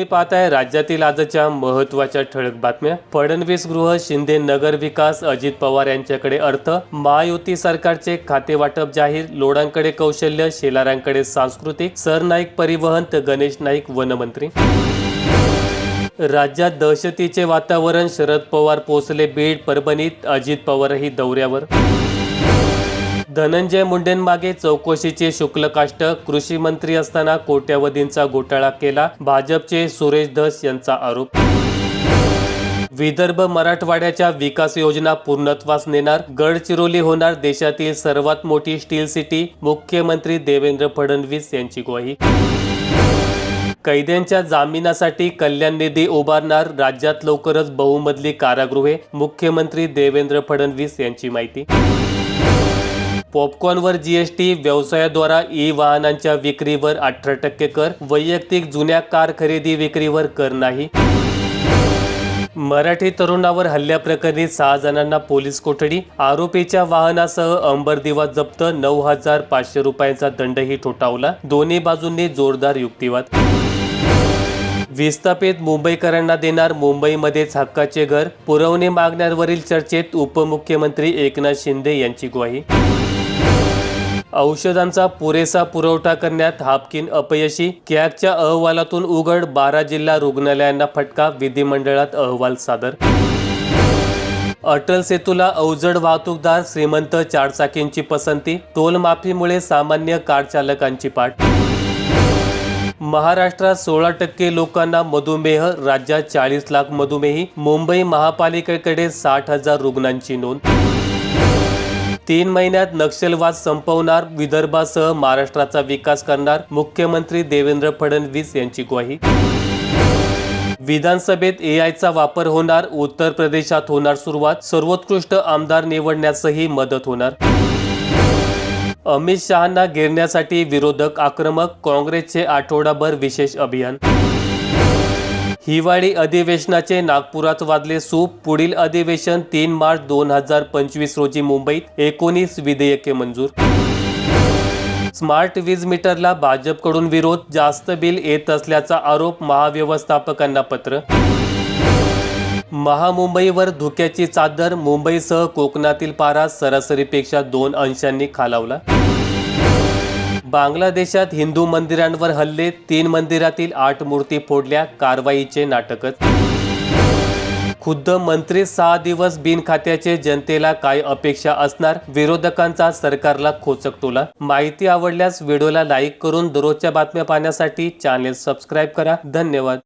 तुम्ही पाहताय राज्यातील आजच्या महत्त्वाच्या ठळक बातम्या. फडणवीस गृह शिंदे नगर विकास अजित पवार यांच्याकडे अर्थ. महायुती सरकारचे खाते वाटप जाहीर लोडांकडे कौशल्य शेलारांकडे सांस्कृतिक सरनाईक परिवहन तर गणेश नाईक वनमंत्री. राज्यात दहशतीचे वातावरण शरद पवार पोचले बीड परभणीत अजित पवारही दौऱ्यावर. धनंजय मुंडेंमागे चौकशीचे शुक्लकाष्ट. कृषी मंत्री असताना कोट्यावधींचा घोटाळा केला. भाजपचे सुरेश धस यांचा आरोप. विदर्भ मराठवाड्याच्या विकास योजना पूर्णत्वास नेणार. गडचिरोली होणार देशातील सर्वात मोठी स्टील सिटी मुख्यमंत्री देवेंद्र फडणवीस यांची ग्वाही. कैद्यांच्या जामिनासाठी कल्याण निधी उभारणार. राज्यात लवकरच बहुमजली कारागृहे मुख्यमंत्री देवेंद्र फडणवीस यांची माहिती. पॉपकॉर्नवर जीएसटी व्यवसायाद्वारा ई वाहनांच्या विक्रीवर अठरा टक्के कर वैयक्तिक जुन्या कार खरेदी विक्रीवर कर नाही. मराठी तरुणावर हल्ल्याप्रकरणी सहा जणांना पोलीस कोठडी आरोपीच्या वाहनासह अंबरदिवा जप्त नऊ हजार पाचशे रुपयांचा दंडही ठोठावला दोन्ही बाजूंनी जोरदार युक्तिवाद. विस्थापित मुंबईकरांना देणार मुंबईमध्येच हक्काचे घर पुरवणी मागण्यांवरील चर्चेत उपमुख्यमंत्री एकनाथ शिंदे यांची ग्वाही. औषधांचा पुरेसा पुरवठा करण्यात हापकिन अपयशी. कॅगच्या अहवालातून उघड बारा जिल्हा रुग्णालयांना फटका विधिमंडळात अहवाल सादर. अटल सेतूला अवजड वाहतूकदार श्रीमंत चारचाकींची पसंती टोलमाफीमुळे सामान्य कार चालकांची पाठ. महाराष्ट्रात सोळा टक्के लोकांना मधुमेह राज्यात चाळीस लाख मधुमेही मुंबई महापालिकेकडे साठ हजार रुग्णांची नोंद. तीन महिन्यात नक्षलवाद संपवणार विदर्भासह महाराष्ट्राचा विकास करणार मुख्यमंत्री देवेंद्र फडणवीस यांची ग्वाही. विधानसभेत एआयचा वापर होणार उत्तर प्रदेशात होणार सुरुवात सर्वोत्कृष्ट आमदार निवडण्यासही मदत होणार. अमित शहांना घेरण्यासाठी विरोधक आक्रमक काँग्रेसचे आठवडाभर विशेष अभियान. हिवाळी अधिवेशनाचे नागपुरात वाजले सूप. पुढील अधिवेशन तीन मार्च दोन हजार पंचवीस रोजी मुंबईत. एकोणीस विधेयके मंजूर. स्मार्ट वीज मीटरला भाजपकडून विरोध. जास्त बिल येत असल्याचा आरोप महाव्यवस्थापकांना पत्र. महामुंबईवर धुक्याची चादर. मुंबईसह कोकणातील पारा सरासरीपेक्षा दोन अंशांनी खालावला. बांगलादेशात हिंदू मंदिरांवर हल्ले तीन मंदिरातील आठ मूर्ती फोडल्या कारवाईचे नाटकच. खुद्द मंत्री सहा दिवस बिनखात्याचे जनतेला काय अपेक्षा असणार? विरोधकांचा सरकारला खोचक टोला. माहिती आवडल्यास व्हिडिओला लाईक करून दररोजच्या बातम्या पाहण्यासाठी चॅनेल सबस्क्राईब करा. धन्यवाद.